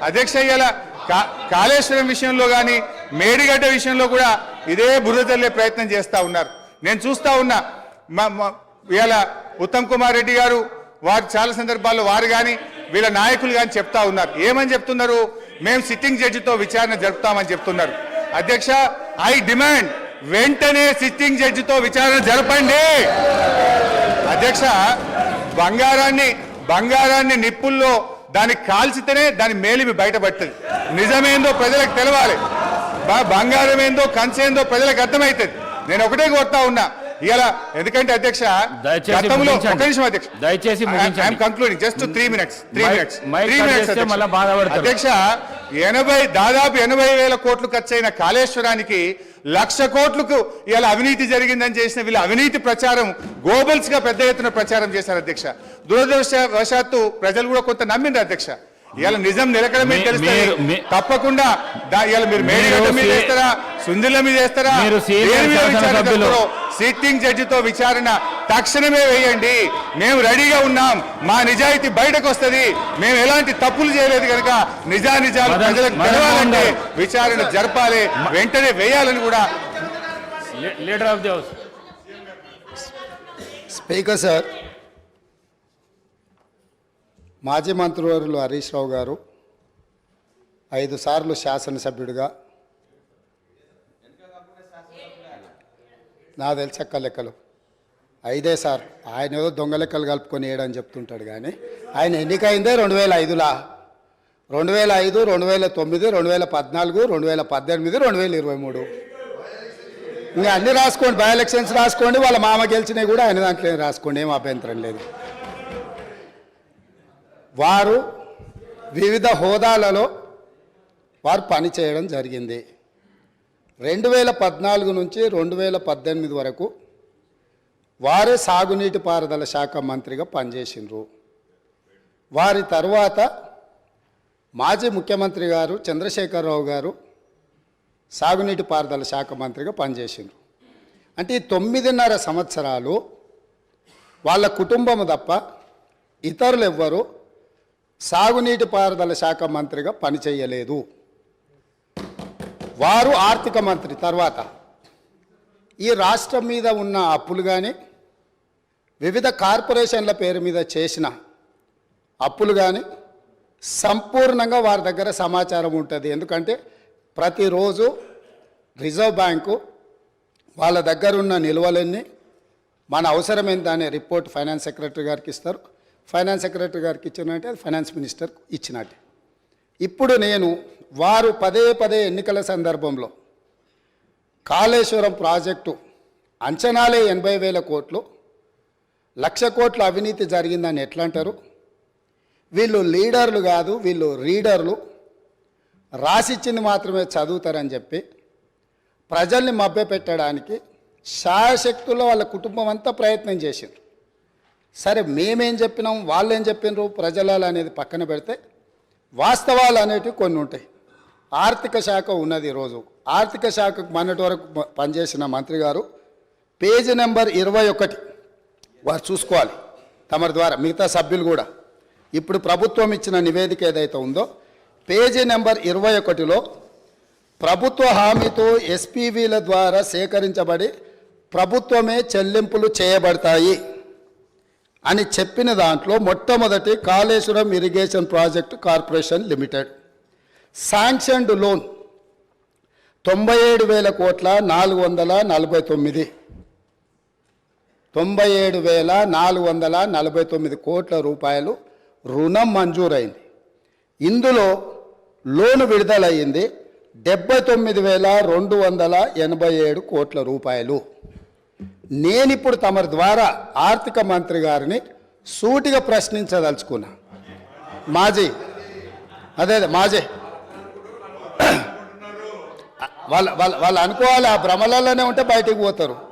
అధ్యక్ష అయ్యేలా కా- కాళేశ్వరం విషయంలో కానీ మేడిగడ్డ విషయంలో కూడా ఇదే బురద తల్లే ప్రయత్నం చేస్తా ఉన్నారు. నేను చూస్తా ఉన్నా మా- ఇవాళ ఉత్తమ్ కుమార్ రెడ్డి గారు వారు చాలా సందర్భాల్లో వారు కానీ వీళ్ళ నాయకులు కానీ చెప్తా ఉన్నారు. ఏమని చెప్తున్నారు? మేము సిట్టింగ్ జడ్జితో విచారణ జరుపుతామని చెప్తున్నారు. అధ్యక్ష ఐ డిమాండ్ వెంటనే సిట్టింగ్ జడ్జితో విచారణ జరపండి. అధ్యక్ష బంగారాన్ని బంగారాన్ని నిప్పుల్లో దాన్ని కాల్చితేనే దాని మేలిమి బయటపడుతుంది. నిజమేందో ప్రజలకు తెలవాలి. బంగారం ఏందో కంచేందో ప్రజలకు అర్థమవుతుంది నేను ఒకటే కోరుతా ఉన్నా. ఇలా ఎందుకంటే అధ్యక్ష గతంలో. ఒక నిమిషం అధ్యక్ష. దయచేసి. Concluding just three minutes three minutes three minutes. అధ్యక్ష. ఎనభై దాదాపు ఎనభై వేల కోట్లు ఖర్చయిన కాళేశ్వరానికి లక్ష కోట్లకు ఇలా అవినీతి జరిగిందని చేసిన వీళ్ళ అవినీతి ప్రచారం గోబల్స్గా పెద్ద ఎత్తున ప్రచారం చేశారు అధ్యక్ష. దురదృష్టవశాత్తు ప్రజలు కూడా కొంత నమ్మిండ్రు అధ్యక్ష. ఇవాళ నిజం నిలకడమే తెలుస్తుంది? మీ- తప్పకుండా ఇవాళ మీరు మేడిగడ్డ మీద వేస్తారా? సుందిల మీద వేస్తారా? సిట్టింగ్ జడ్జితో విచారణ తక్షణమే వేయండి. మేము రెడీగా ఉన్నాం. మా నిజాయితీ బయటకు వస్తది మేము ఎలాంటి తప్పులు చేయలేదు కనుక నిజా నిజాలు మదన్- ప్రజలకు తెలవాలంటే. విచారణ జరపాలి. వెంటనే వేయాలని కూడా leader of the house. Speaker sir మాజీ మంత్రివర్యులు హరీష్ రావు గారు ఐదు సార్లు శాసనసభ్యుడిగా నా తెలిసక్క లెక్కలు. ఐదే సార్. ఆయన ఏదో దొంగ లెక్కలు కలుపుకొని వేయడని చెప్తుంటాడు కానీ ఆయన ఎన్నికైందే రెండు వేల ఐదులా రెండు వేల ఐదు రెండు వేల తొమ్మిది రెండు వేల పద్నాలుగు రెండు వేల పద్దెనిమిది రెండు వేల ఇరవై మూడు ఇంకా అన్ని రాసుకోండి బై ఎలక్షన్స్ రాసుకోండి వాళ్ళ మామ గెలిచినవి కూడా ఆయన దాంట్లో రాసుకోండి ఏం అభ్యంతరం లేదు. వారు వివిధ హోదాలలో వారు పని చేయడం జరిగింది. రెండు వేల పద్నాలుగు నుంచి రెండు వేల పద్దెనిమిది వరకు వారే సాగునీటి పారుదల శాఖ మంత్రిగా పనిచేసిండ్రు. వారి తర్వాత మాజీ ముఖ్యమంత్రి గారు చంద్రశేఖరరావు గారు సాగునీటి పారుదల శాఖ మంత్రిగా పనిచేసిండ్రు. అంటే ఈ తొమ్మిదిన్నర సంవత్సరాలు వాళ్ళ కుటుంబం తప్ప ఇతరులు ఎవ్వరు సాగునీటి పారుదల శాఖ మంత్రిగా పనిచేయలేదు. వారు ఆర్థిక మంత్రి తర్వాత ఈ రాష్ట్రం మీద ఉన్న అప్పులు కానీ వివిధ కార్పొరేషన్ల పేరు మీద చేసిన అప్పులు కానీ సంపూర్ణంగా వారి దగ్గర సమాచారం ఉంటుంది. ఎందుకంటే ప్రతిరోజు రిజర్వ్ బ్యాంకు వాళ్ళ దగ్గర ఉన్న నిల్వలన్నీ మన అవసరం ఏంటి అనే రిపోర్ట్ ఫైనాన్స్ సెక్రటరీ గారికి ఇస్తారు. ఫైనాన్స్ సెక్రటరీ గారికి ఇచ్చినట్టే అది ఫైనాన్స్ మినిస్టర్కు ఇచ్చినట్టే. ఇప్పుడు నేను వారు పదే పదే ఎన్నికల సందర్భంలో కాళేశ్వరం ప్రాజెక్టు అంచనాలే ఎనభై వేల కోట్లు లక్ష కోట్ల అవినీతి జరిగిందని ఎట్లా అంటారు వీళ్ళు లీడర్లు కాదు వీళ్ళు రీడర్లు. రాసిచ్చింది మాత్రమే చదువుతారని చెప్పి ప్రజల్ని మభ్యపెట్టడానికి శాయశక్తుల్లో వాళ్ళ కుటుంబం అంతా ప్రయత్నం చేసిండ్రు. సరే మేమేం చెప్పినాం వాళ్ళు ఏం చెప్పినారు ప్రజలాలు అనేది పక్కన పెడితే వాస్తవాలు అనేటివి కొన్ని ఉంటాయి. ఆర్థిక శాఖ ఉన్నది ఈరోజు ఆర్థిక శాఖకు మొన్నటి వరకు పనిచేసిన మంత్రి గారు పేజీ నెంబర్ ఇరవై ఒకటి. వారు చూసుకోవాలి. తమరి ద్వారా మిగతా సభ్యులు కూడా. ఇప్పుడు ప్రభుత్వం ఇచ్చిన నివేదిక ఏదైతే ఉందో పేజీ నెంబర్ ఇరవై ఒకటిలో ప్రభుత్వ హామీతో ఎస్పీవీల ద్వారా సేకరించబడి ప్రభుత్వమే చెల్లింపులు చేయబడతాయి అని చెప్పిన దాంట్లో మొట్టమొదటి Kaleshwaram irrigation project corporation limited. Sanctioned loan తొంభై ఏడు వేల కోట్ల నాలుగు వందల నలభై తొమ్మిది. తొంభై ఏడు వేల నాలుగు వందల నలభై తొమ్మిది కోట్ల రూపాయలు రుణం మంజూరైంది. ఇందులో లోను విడుదలయ్యింది డెబ్బై తొమ్మిది వేల రెండు వందల ఎనభై ఏడు కోట్ల రూపాయలు. నేనిప్పుడు తమరి ద్వారా ఆర్థిక మంత్రి గారిని సూటిగా ప్రశ్నించదలుచుకున్నా. మాజీ అదే అదే మాజీ. వాళ్ళ వాళ్ళ వాళ్ళు అనుకోవాలి ఆ భ్రమలలోనే ఉంటే బయటికి పోతారు.